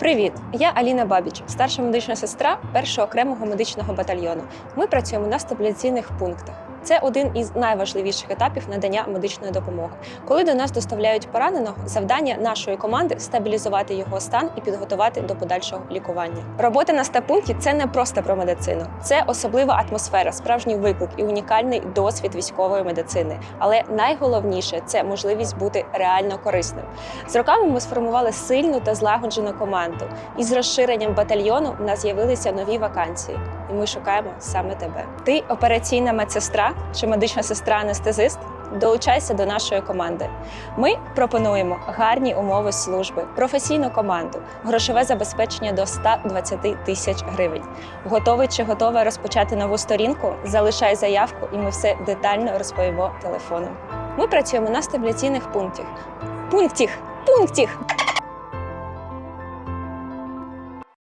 Привіт! Я Аліна Бабіч, старша медична сестра першого окремого медичного батальйону. Ми працюємо на стабіляційних пунктах. Це один із найважливіших етапів надання медичної допомоги. Коли до нас доставляють пораненого, завдання нашої команди стабілізувати його стан і підготувати до подальшого лікування. Робота на стаб-пункті – це не просто про медицину, це особлива атмосфера, справжній виклик і унікальний досвід військової медицини. Але найголовніше це можливість бути реально корисним. З роками ми сформували сильну та злагоджену команду. І з розширенням батальйону в нас з'явилися нові вакансії, і ми шукаємо саме тебе. Ти операційна медсестра чи медична сестра-анестезист? Долучайся до нашої команди. Ми пропонуємо гарні умови служби, професійну команду, грошове забезпечення до 120 тисяч гривень. Готовий чи готова розпочати нову сторінку? Залишай заявку, і ми все детально розповімо телефоном. Ми працюємо на стабіляційних пунктах. Пунктіх! Пунктіх!